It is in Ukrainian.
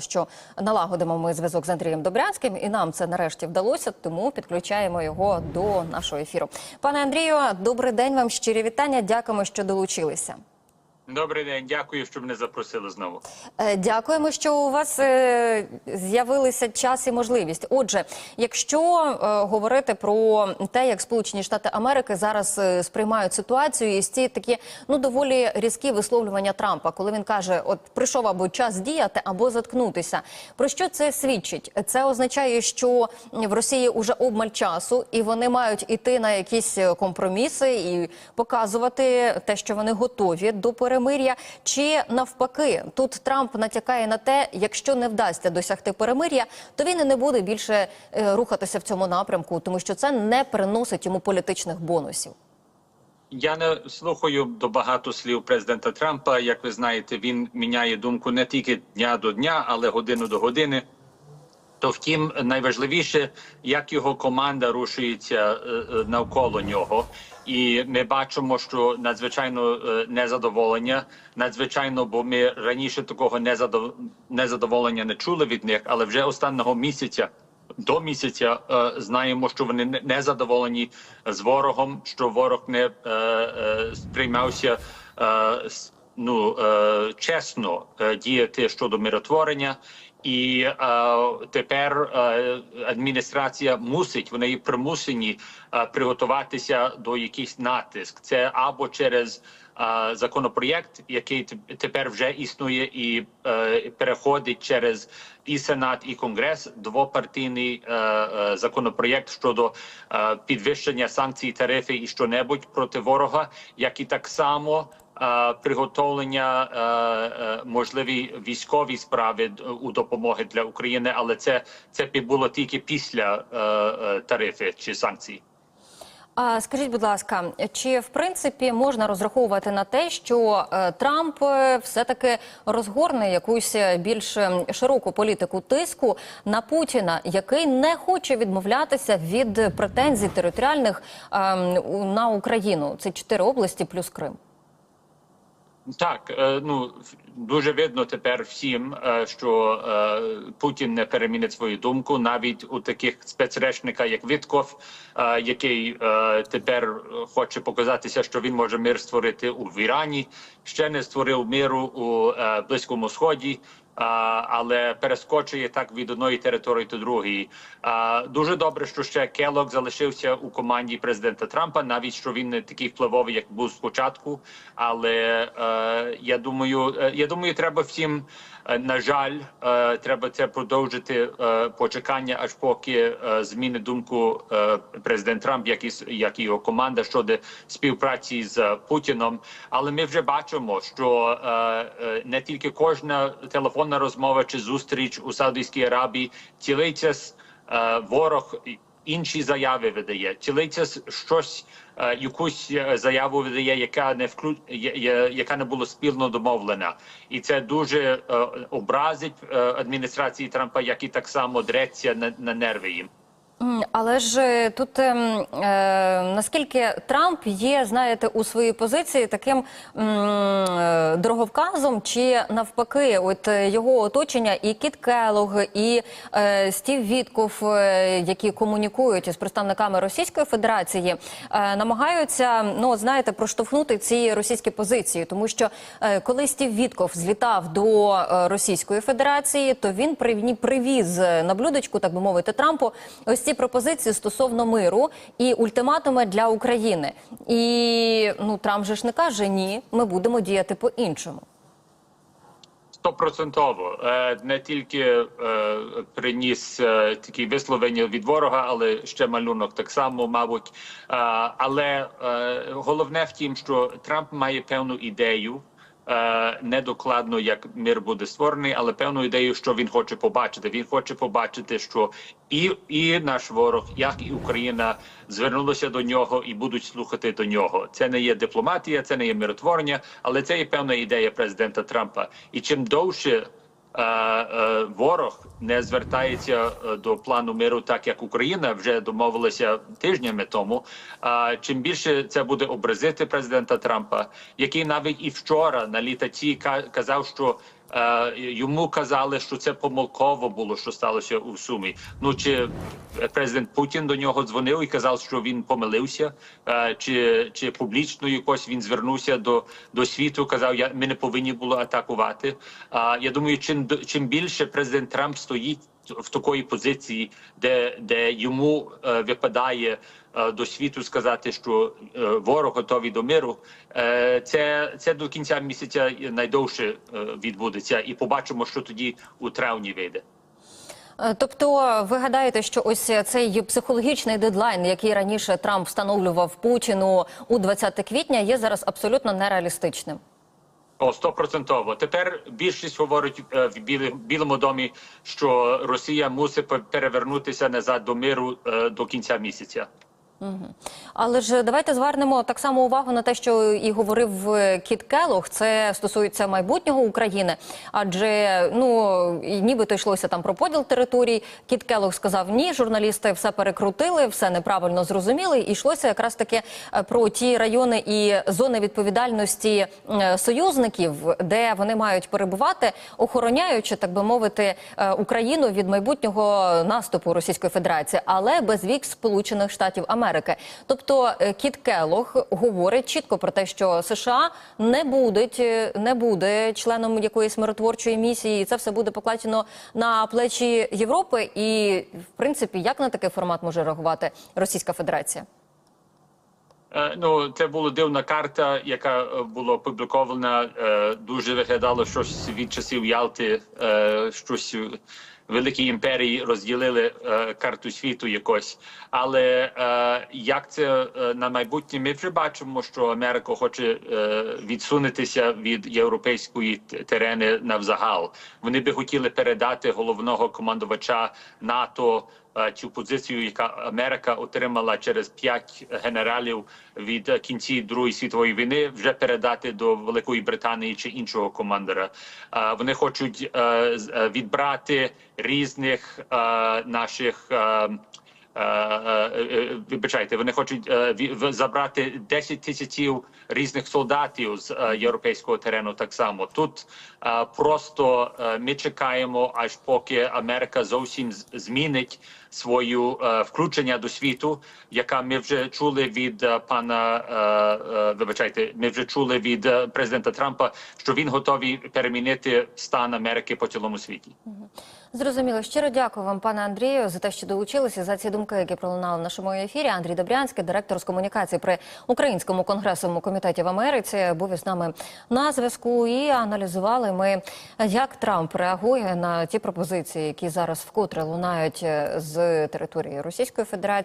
Що налагодимо ми зв'язок з Андрієм Добрянським, і нам це нарешті вдалося, тому підключаємо його до нашого ефіру. Пане Андрію, добрий день вам щирі вітання. Дякуємо, що долучилися. Добрий день, дякую, що мене запросили знову. Е, Дякуємо, що у вас е, з'явилися час і можливість. Отже, якщо е, говорити про те, як Сполучені Штати Америки зараз сприймають ситуацію, і ці такі ну доволі різкі висловлювання Трампа, коли він каже: от прийшов або час діяти, або заткнутися. Про що це свідчить? Це означає, що в Росії вже обмаль часу, і вони мають іти на якісь компроміси і показувати те, що вони готові до перемир'я. Чи навпаки, тут Трамп натякає на те, якщо не вдасться досягти перемир'я, то він і не буде більше е, рухатися в цьому напрямку, тому що це не приносить йому політичних бонусів. Я не слухаю до багато слів президента Трампа. Як ви знаєте, він міняє думку не тільки дня до дня, але годину до години. То втім, найважливіше, як його команда рушується е, е, навколо нього, і ми бачимо, що надзвичайно е, незадоволення. Надзвичайно, бо ми раніше такого незадов... незадоволення не чули від них, але вже останнього місяця. До місяця е, знаємо, що вони не- задоволені з ворогом, що ворог не е, сприймався ну, чесно діяти щодо миротворення. І е, тепер е, адміністрація мусить, вони примусені е, приготуватися до якийсь натиск. Це або через е, законопроєкт, який тепер вже існує і е, переходить через і Сенат, і Конгрес, двопартійний е, е, законопроєкт щодо е, підвищення санкцій, тарифів і що-небудь проти ворога, як і так само. Е, Приготовлення е, е, можливі військові справи у допомоги для України, але це це було тільки після тарифів чи санкцій. А скажіть, будь ласка, чи в принципі можна розраховувати на те, що Трамп е, все-таки розгорне якусь більш широку політику тиску на Путіна, який не хоче відмовлятися від претензій територіальних ем, на Україну? Це чотири області плюс Крим. Так, е, ну дуже видно тепер всім, е, що е, Путін не перемінить свою думку, навіть у таких спецречника, як Вітков, який тепер хоче показатися, що він може мир створити у Ірані, ще не створив миру у Близькому Сході. Але перескочує так від одної території до другої. Дуже добре, що ще Келок залишився у команді президента Трампа, навіть що він не такий впливовий, як був спочатку. Але е, я думаю, е, я думаю, треба всім. Е, На жаль, е, треба це продовжити е, почекання, аж поки зміни думку президент Трамп, як і як і його команда щодо співпраці з Путіном. Але ми вже бачимо, що не тільки кожна телефонна розмова чи зустріч у Саудівській Аравії цілиться з е, ворог інші заяви видає, тілиця щось, е, якусь е, заяву видає, яка не вклю... яка не була спільно домовлена, і це дуже е, образить адміністрації Трампа, як і так само дреться на, на нерви їм. Але ж е, тут ем, е, наскільки Трамп є, знаєте, у своїй позиції таким е, дороговказом, чи навпаки, от е, його оточення, і Кіт Келлог, і е, Стів Вітков, е, які комунікують із представниками Російської Федерації, е, намагаються, ну знаєте, проштовхнути ці російські позиції, тому що е, коли Стів Вітков злітав до е, Російської Федерації, то він привіз е, на блюдечку, так би мовити, Трампу ось ці пропозиції стосовно миру і ультиматуми для України. І ну Трамп же ж не каже ні, ми будемо діяти по-іншому. Стопроцентово Е, не тільки е, приніс е, такі висловлення від ворога, але ще малюнок так само, мабуть. Але головне в тім, що Трамп має певну ідею. Е, Недокладно, як мир буде створений, але певну ідею, що він хоче побачити. Він хоче побачити, що і, і наш ворог, як і Україна, звернулися до нього і будуть слухати до нього. Це не є дипломатія, це не є миротворення, але це є певна ідея президента Трампа. І чим довше ворог не звертається е, до плану миру, так як Україна вже домовилася тижнями тому. А чим більше це буде образити президента Трампа, який навіть і вчора на літаці ка- казав, що Е, йому казали, що це помилково було, що сталося у Сумі. Ну чи президент Путін до нього дзвонив і казав, що він помилився, е, чи, чи публічно якось він звернувся до, до світу, казав, я ми не повинні було атакувати. А я думаю, чим чим більше президент Трамп стоїть в такої позиції, де, де йому е, випадає е, до світу сказати, що е, ворог готовий до миру. Е, це, це до кінця місяця найдовше е, відбудеться, і побачимо, що тоді у травні вийде. Е, Тобто, ви гадаєте, що ось цей психологічний дедлайн, який раніше Трамп встановлював Путіну у 20 квітня, є зараз абсолютно нереалістичним. О, стопроцентово. Тепер більшість говорить е, в Білі- Білому домі, що Росія мусить пе- перевернутися назад до миру е, до кінця місяця. Але ж давайте звернемо так само увагу на те, що і говорив е, Кіт Келох. Це стосується майбутнього України. Адже ну нібито йшлося там про поділ територій. Кіт Келох сказав ні, журналісти все перекрутили, все неправильно зрозуміли. І йшлося якраз таки е, про ті райони і зони відповідальності е, союзників, де вони мають перебувати, охороняючи, так би мовити, е, Україну від майбутнього наступу Російської Федерації, але без вік Сполучених Штатів Америки. Тобто е, Кіт Келох говорить чітко про те, що США не будуть е, не буде членом якоїсь миротворчої місії, і це все буде покладено на плечі Європи. І в принципі, як на такий формат може реагувати Російська Федерація? Е, Ну, це була дивна карта, яка була опублікована. Дуже виглядало щось від часів Ялти, щось великі імперії розділили е, карту світу якось. Але е, як це е, на майбутнє, ми вже бачимо, що Америка хоче е, відсунутися від європейської терени навзагал. Вони би хотіли передати головного командувача НАТО цю позицію, яка Америка отримала через п'ять генералів від е, кінці Другої світової війни, вже передати до Великої Британії чи іншого командира. Е, Вони хочуть е, е, відбрати різних е, наших. е, Е, е, е, Вибачайте, вони хочуть е, забрати 10 тисячів різних солдатів з е, європейського терену. Так само тут е, просто е, ми чекаємо, аж поки Америка зовсім змінить свою е, включення до світу, яка ми вже чули від е, пана е, вибачайте, ми вже чули від президента Трампа, що він готовий перемінити стан Америки по цілому світі. Зрозуміло. Щиро дякую вам, пане Андрію, за те, що долучилися за ці думки, які пролунали в нашому ефірі. Андрій Добрянський, директор з комунікації при Українському конгресовому комітеті в Америці, був із нами на зв'язку. І аналізували ми, як Трамп реагує на ті пропозиції, які зараз вкотре лунають е, території Російської Федерації.